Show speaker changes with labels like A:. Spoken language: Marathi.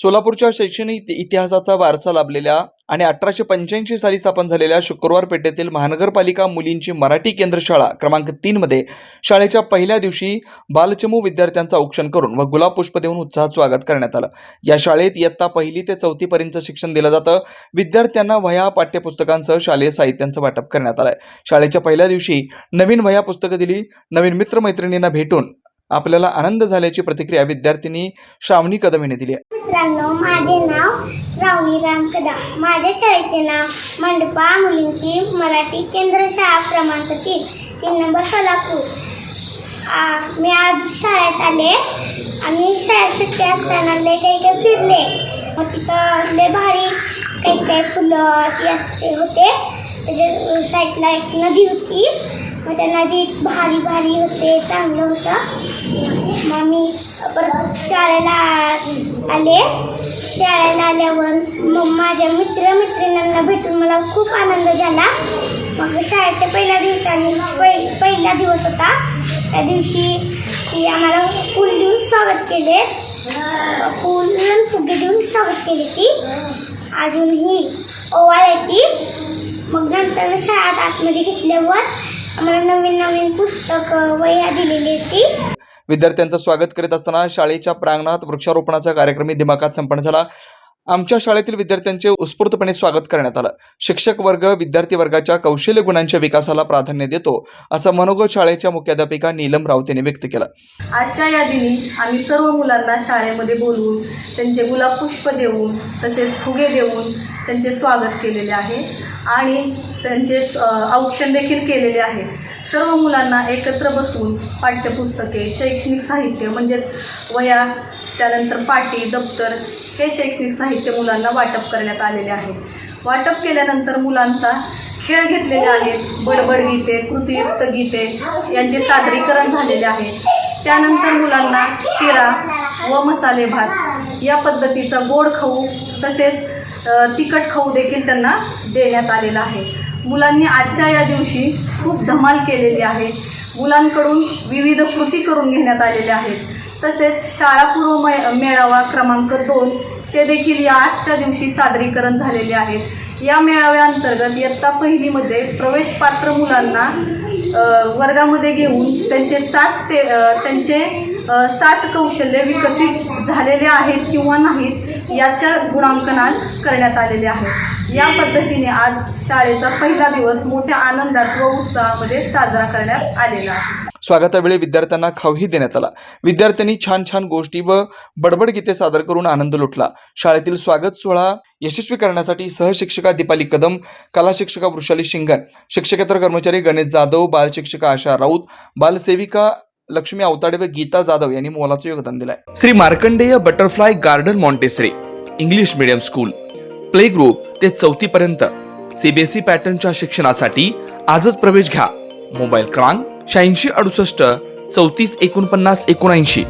A: सोलापूरच्या शैक्षणिक इतिहासाचा वारसा लाभलेल्या आणि अठराशे पंच्याऐंशी साली स्थापन झालेल्या शुक्रवार पेठेतील महानगरपालिका मुलींची मराठी केंद्र शाळा क्रमांक तीनमध्ये शाळेच्या पहिल्या दिवशी बालचमू विद्यार्थ्यांचं औक्षण करून व गुलाब पुष्प देऊन उत्साहात स्वागत करण्यात आलं. या शाळेत इयत्ता पहिली ते चौथीपर्यंतचं शिक्षण दिलं जातं. विद्यार्थ्यांना वह्या पाठ्यपुस्तकांसह शालेय साहित्यांचं वाटप करण्यात आलंय. शाळेच्या पहिल्या दिवशी नवीन वह्या पुस्तकं दिली. नवीन मित्रमैत्रिणींना भेटून आपल्याला आनंद झाल्याची प्रतिक्रिया विद्यार्थिनी श्रावणी कदम यांनी दिली आहे.
B: मित्रांनो माझे नाव श्रावणी राम कदम माझ्या शाळेचे नाव मंडपा मुलींची मराठी केंद्र शाळा क्रमांक तीन तीन नंबर सोलापूर. आ, मी आज शाळेत आले आम्ही शाळेत सुट्टी असताना लय काही काही फिरले. मग तिथं लय भारी काही काही फुलं ती असते होते. त्याच्या साईडला एक नदी होती. मग त्यांना ती भारी भारी होते चांगलं होतं. मग मी परत शाळेला आले. शाळेला आल्यावर मग माझ्या मित्रमैत्रिणींना भेटून मला खूप आनंद झाला. मग शाळेच्या पहिल्या दिवसाने पहि पहिला दिवस होता. त्या दिवशी ती आम्हाला फूल देऊन स्वागत केले. फूल फुगे देऊन स्वागत केले ती अजूनही ओवाळ येते मग नंतर शाळेत आतमध्ये घेतल्यावर आम्हाला नवीन नवीन पुस्तकं वह्या दिलेली होती
A: विद्यार्थ्यांचं स्वागत करीत असताना शाळेच्या प्रांगणात वृक्षारोपणाचा कार्यक्रमही दिमाखात संपन्न झाला. आमच्या शाळेतील विद्यार्थ्यांचे उत्स्फूर्तपणे स्वागत करण्यात आलं. शिक्षक वर्ग विद्यार्थी वर्गाच्या कौशल्य गुणांच्या विकासाला प्राधान्य देतो असं मनोगत शाळेच्या मुख्याध्यापिका नीलम राऊत यांनी व्यक्त केलं.
C: आजच्या या दिनी आम्ही सर्व मुलांना शाळेमध्ये बोलवून त्यांचे गुलाब पुष्प देऊन तसेच फुगे देऊन त्यांचे स्वागत केलेले आहे. आणि त्यांचे औक्षण देखील केलेले आहे. सर्व मुलांना एकत्र बसून पाठ्यपुस्तके शैक्षणिक साहित्य म्हणजे वया त्यानंतर पाटी दप्तर हे शैक्षणिक साहित्य मुलांना वाटप करण्यात आलेले आहे. वाटप केल्यानंतर मुलांचा खेळ घेतलेले आहेत. बडबड गीते कृतीयुक्त गीते यांचे सादरीकरण झालेले आहे. त्यानंतर मुलांना शिरा व मसाले भात या पद्धतीचा गोड खाऊ तसेच तिखट खाऊ देखील त्यांना देण्यात आलेला आहे. मुलांनी आजच्या या दिवशी खूप धमाल केलेली आहे. मुलांकडून विविध कृती करून घेण्यात आलेल्या आहेत. तसेच शाळापूर्व मै मेळावा क्रमांक दोन चे देखील या आजच्या दिवशी सादरीकरण झालेले आहेत. या मेळाव्याअंतर्गत इयत्ता पहिलीमध्ये प्रवेशपात्र मुलांना वर्गामध्ये घेऊन त्यांचे सात ते त्यांचे सात कौशल्य विकसित झालेले आहेत किंवा नाहीत याच्या गुणांकनात करण्यात आलेले आहे. या पद्धतीने आज शाळेचा पहिला दिवस मोठ्या आनंदात व उत्साहामध्ये साजरा करण्यात आलेला आहे.
A: स्वागतावेळी विद्यार्थ्यांना खाऊही देण्यात आला. विद्यार्थ्यांनी छान छान गोष्टी व बडबड गीते सादर करून आनंद लुटला. शाळेतील स्वागत सोहळा यशस्वी करण्यासाठी सहशिक्षिका दीपाली कदम कला शिक्षिका वृषाली शिंगण शिक्षकेतर कर्मचारी गणेश जाधव बालशिक्षिका आशा राऊत बालसेविका लक्ष्मी अवताडे व गीता जाधव यांनी मोलाचं योगदान दिलंय. Shri Markandeya butterfly garden Montessori English medium school. Play group ते चौथी पर्यंत सीबीएसई पॅटर्नच्या शिक्षणासाठी आजच प्रवेश घ्या. मोबाईल क्रमांक शहाऐंशी अडुसष्ट चौतीस एकोणपन्नास एकोणऐंशी.